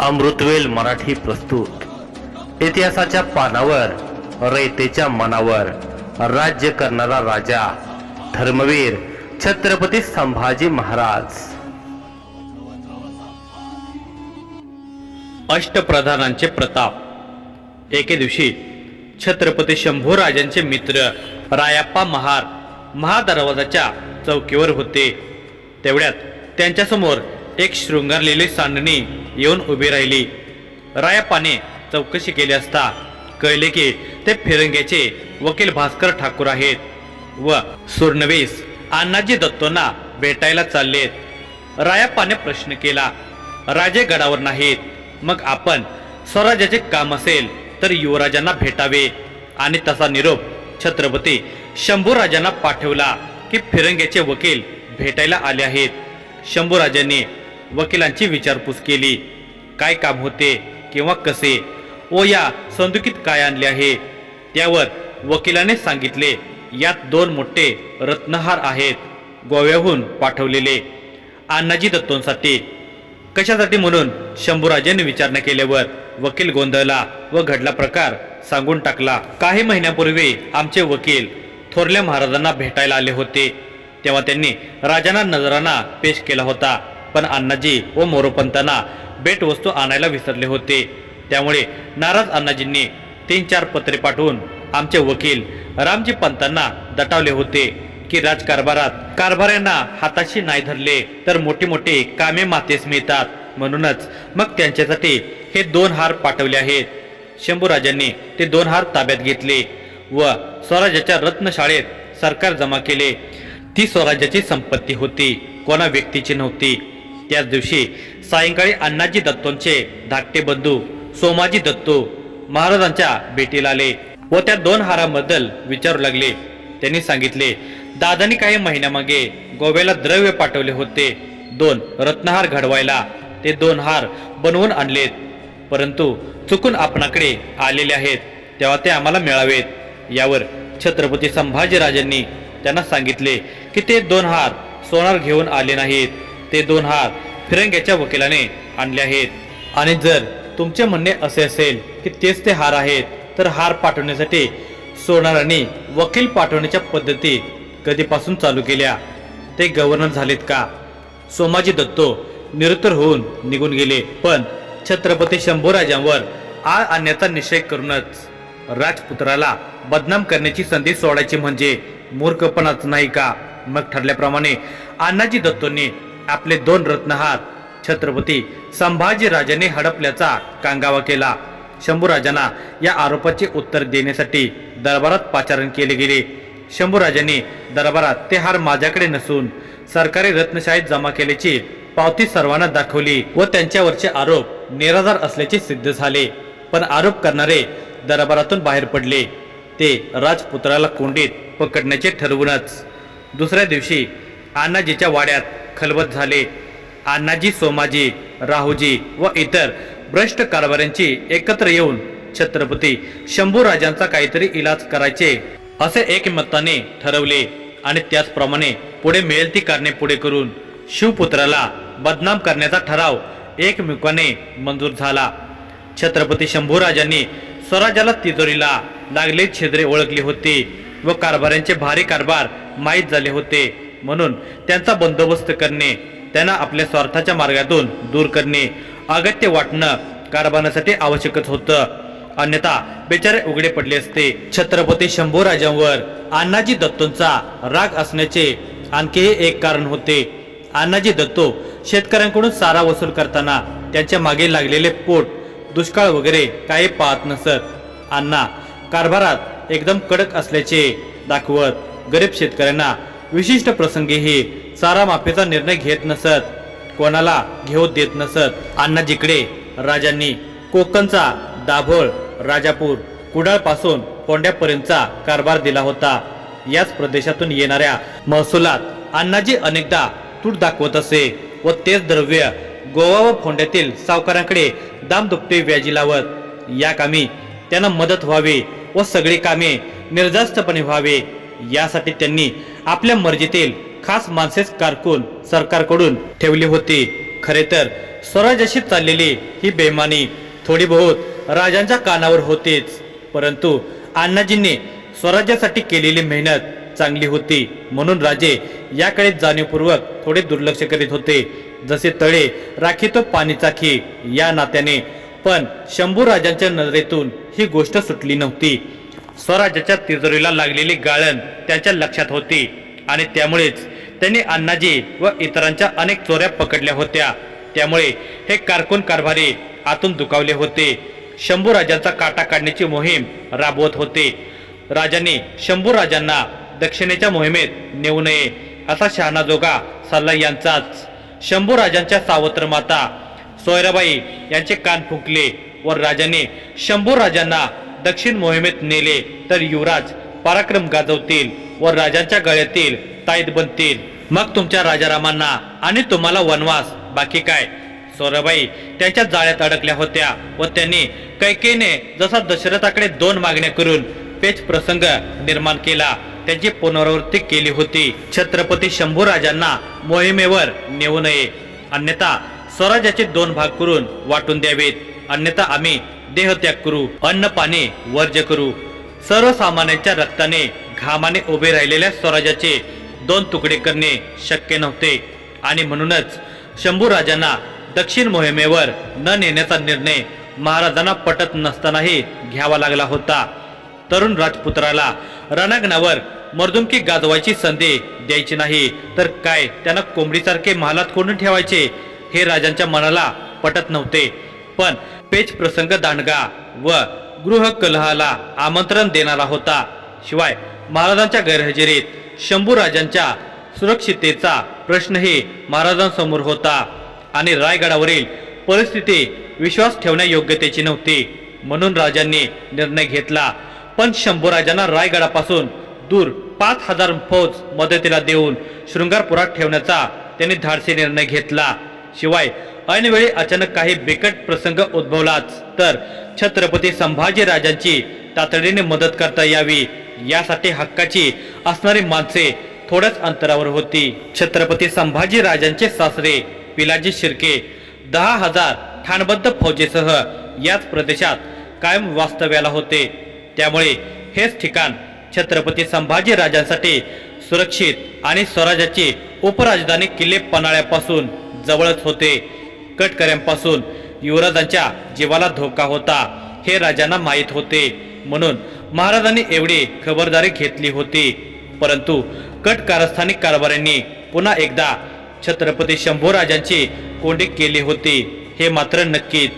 अमृतवेल मराठी प्रस्तुत. इतिहासाच्या पानावर रयतेच्या मनावर राज्य करणारा राजा धर्मवीर छत्रपती संभाजी महाराज. अष्टप्रधानांचे प्रताप. एके दिवशी छत्रपती शंभू राजांचे मित्र रायाप्पा महार महादरवाजाच्या चौकीवर होते. तेवढ्यात त्यांच्यासमोर एक शृंगारलेली सांडणी येऊन उभी राहिली. रायाप्पाने चौकशी केली असता कळले की ते फिरंग्याचे वकील भास्कर ठाकूर आहेत व सुरणवीस अण्णाजी दत्तोंना भेटायला चाललेत. रायाप्पाने प्रश्न केला राजे गडावर नाहीत. मग आपण स्वराज्याचे काम असेल तर युवराजांना भेटावे. आणि तसा निरोप छत्रपती शंभूराजांना पाठवला की फिरंग्याचे वकील भेटायला आले आहेत. शंभूराजांनी वकिलांची विचारपूस केली. काय काम होते किंवा कसे? व या संदुकीत काय आणले आहे? त्यावर वकिलाने सांगितले यात दोन मोठे रत्नहार आहेत गोव्याहून पाठवलेले. अण्णाजी दत्तोंसाठी. कशासाठी म्हणून? शंभूराजांनी विचारणा केल्यावर वकील गोंधळला व घडला प्रकार सांगून टाकला. काही महिन्यापूर्वी आमचे वकील थोरल्या महाराजांना भेटायला आले होते. तेव्हा त्यांनी राजांना नजराना पेश केला होता. पण अण्णाजी व मोरोपंतांना भेटवस्तू आणायला विसरले होते. त्यामुळे नाराज अण्णाजींनी तीन चार पत्रे पाठवून आमचे वकील रामजी पंतांना दटावले होते की राजकारभारात कारभाऱ्यांना हाताशी नाही धरले तर मोठी मोठी कामे मातेस मिळतात. म्हणूनच मग त्यांच्यासाठी हे दोन हार पाठवले आहेत. शंभूराजांनी ते दोन हार ताब्यात घेतले व स्वराज्याच्या रत्नशाळेत सरकार जमा केले. ती स्वराज्याची संपत्ती होती. कोणा व्यक्तीची नव्हती. त्याच दिवशी सायंकाळी अण्णाजी दत्तोंचे धाकटे बंधू सोमाजी दत्तो महाराजांच्या भेटीला आले व त्या दोन हाराबद्दल विचारू लागले. त्यांनी सांगितले दादानी काही महिन्यामागे गोव्याला द्रव्य पाठवले होते. दोन रत्नहार घडवायला ते दोन हार बनवून आणलेत. परंतु चुकून आपणाकडे आलेले आहेत. तेव्हा ते आम्हाला मिळावेत. यावर छत्रपती संभाजीराजांनी त्यांना सांगितले की ते दोन हार सोनार घेऊन आले नाहीत. ते दोन हार फिरंग्याच्या वकिलाने आणले आहेत. आणि जर तुमचे म्हणणे असे असेल की तेच ते हार आहेत तर हार पाठवण्यासाठी सोनारांनी वकील पाठवण्याच्या पद्धती कधीपासून चालू केल्या? ते गव्हर्नर झालेत का? सोमाजी दत्तो निरुत्तर होऊन निघून गेले पण छत्रपती शंभूराजांवर आळ आणण्याचा निश्चय करूनच राजपुत्राला बदनाम करण्याची संधी सोडायची म्हणजे मूर्खपणाच नाही का? मग ठरल्याप्रमाणे अण्णाजी दत्तोंनी आपले दोन रत्नहार छत्रपती संभाजीराजाने हडपल्याचा कांगावा केला. शंभूराजांना या आरोपाचे उत्तर देण्यासाठी दरबारात पाचारण केले गेले. शंभूराजांनी दरबारात ते हार माझ्याकडे नसून सरकारी रत्नशाळेत जमा केल्याची पावती सर्वांना दाखवली व त्यांच्यावरचे आरोप निराधार असल्याचे सिद्ध झाले. पण आरोप करणारे दरबारातून बाहेर पडले. ते राजपुत्राला कोंडीत पकडण्याचे ठरवूनच. दुसऱ्या दिवशी अण्णाजीच्या वाड्यात खलबत झाले. अण्णाजी सोमाजी राहुजी व इतर भ्रष्ट कारभाऱ्यांची एकत्र येऊन छत्रपती शंभूराजांचा काहीतरी इलाज करायचे असे एकमताने ठरवले आणि त्याचप्रमाणे पुढे मिळेल ती कारणे पुढे करून शिवपुत्राला बदनाम करण्याचा ठराव एकमेकाने मंजूर झाला. छत्रपती शंभूराजांनी स्वराज्याला तिजोरीला लागले छिद्रे ओळखली होती व कारभाऱ्यांचे भारी कारभार माहीत झाले होते. म्हणून त्यांचा बंदोबस्त करणे त्यांना आपल्या स्वार्थाच्या मार्गातून दूर करणे अगत्य वाटणं कारभारासाठी आवश्यकच होतं. अन्यथा बेचारे उघडे पडले असते. छत्रपती शंभूराजांवर अण्णाजी दत्तोंचा राग असण्याचे आणखीही एक कारण होते. अण्णाजी दत्तो शेतकऱ्यांकडून सारा वसूल करताना त्यांच्या मागे लागलेले पोट दुष्काळ वगैरे काही पाहत नसत. अण्णा कारभारात एकदम कडक असल्याचे दाखवत गरीब शेतकऱ्यांना विशिष्ट प्रसंगीही चारा माफीचा निर्णय घेत नसत. कोणाला घेऊ देत नसत. अण्णा जिकडे राजांनी कोकणचा दाभोळ राजापूर कुडाळपासून कोंड्यापर्यंतचा कारभार दिला होता. याच प्रदेशातून येणाऱ्या महसुलात अण्णाजी अनेकदा तूट दाखवत असे व तेच द्रव्य गोवा व फोंड्यातील सावकारांकडे दामदुपटे व्याजी लावत. या कामी त्यांना मदत व्हावी व सगळी कामे निर्जास्तपणे व्हावे. यासाठी त्यांनी आपल्या मर्जीतील खास माणसेच कारकून सरकारकडून ठेवली होती. खरे तर स्वराज्याशी चाललेली ही बेमानी थोडी बहुत राजांच्या कानावर होतीच. परंतु अण्णाजींनी स्वराज्यासाठी केलेली मेहनत चांगली होती. म्हणून राजे याकडे जाणीवपूर्वक थोडे दुर्लक्ष करीत होते. जसे तळे राखी तो पाणी चाखी या नात्याने. पण शंभू राजांच्या नजरेतून ही गोष्ट सुटली नव्हती. स्वराज्याच्या तिजोरीला लागलेली गाळण त्यांच्या लक्षात होती. आणि त्यामुळेच त्यांनी अण्णाजी व इतरांच्या अनेक चोऱ्या पकडल्या होत्या. त्यामुळे हे कारकून कारभारी आतून दुखावले होते. शंभू राजांचा काटा काढण्याची मोहीम राबवत होते. राजांनी शंभू राजांना दक्षिणेच्या मोहिमेत नेऊ नये असा शहाणाजोगा सल्ला यांचाच. शंभू राजांच्या सावत्र माता सोयराबाई यांचे कान फुंकले व राजाने शंभू राजांना दक्षिण मोहिमेत नेले तर युवराज पराक्रम गाजवतील व राजांच्या गळ्यातील ताईत बनतील. मग तुमच्या राजारामांना आणि तुम्हाला वनवास बाकी काय? सोराबाई त्यांच्या जाळ्यात अडकल्या होत्या व त्यांनी कैकेने जसा दशरथाकडे दोन मागण्या करून पेच प्रसंग निर्माण केला. त्याची पुनरावृत्ती केली होती. छत्रपती शंभू राजांना मोहिमेवर नेऊ नये. अन्यथा स्वराज्याचे दोन भाग करून वाटून द्यावेत. अन्यथा आम्ही देहत्याग करू अन्न पाने वर्ज करू. सर्वसामान्यांच्या रक्ताने घामाने उभे राहिलेल्या स्वराज्याचे दोन तुकडे करणे शक्य नव्हते. आणि म्हणूनच शंभू राजांना दक्षिण मोहिमेवर न नेण्याचा निर्णय महाराजांना पटत नसतानाही घ्यावा लागला होता. तरुण राजपुत्राला रणांगणावर मर्दुमकी गाजवायची संधी द्यायची नाही तर काय त्यांना कोंबडीसारखे महालात कोंडून ठेवायचे हे राजांच्या मनाला पटत नव्हते. पण पेच प्रसंग दांडगा व गृह कलहाला आमंत्रण देणारा होता. शिवाय महाराजांच्या गैरहजेरीत शंभू राजांच्या सुरक्षिततेचा प्रश्नही महाराजांसमोर होता आणि रायगडावरील परिस्थिती विश्वास ठेवण्यायोग्यतेची नव्हती. म्हणून राजांनी निर्णय घेतला पण शंभू राजांना रायगडापासून दूर पाच हजार फौज मदतीला देऊन शृंगारपुरात ठेवण्याचा त्यांनी धाडसी निर्णय घेतला. शिवाय ऐनवेळी अचानक काही बिकट प्रसंग उद्भवलाच. तर छत्रपती संभाजी राजांची तातडीने मदत करता यावी यासाठी हक्काची असणारी माणसे थोड्याच अंतरावर होती. छत्रपती संभाजी राजांचे सासरे पिलाजी शिर्के दहा हजार ठाणबद्ध फौजेसह याच प्रदेशात कायम वास्तव्याला होते. त्यामुळे हेच ठिकाण छत्रपती संभाजी राजांसाठी सुरक्षित आणि स्वराज्याची उपराजधानी किल्ले पन्हाळ्यापासून जवळच होते. कटकऱ्यांपासून युवराजांच्या जीवाला धोका होता. हे राजांना माहीत होते. म्हणून महाराजांनी एवढी खबरदारी घेतली होती. परंतु कट कारस्थानिक कारभाऱ्यांनी पुन्हा एकदा छत्रपती शंभू राजांची कोंडी केली होती. हे मात्र नक्कीच.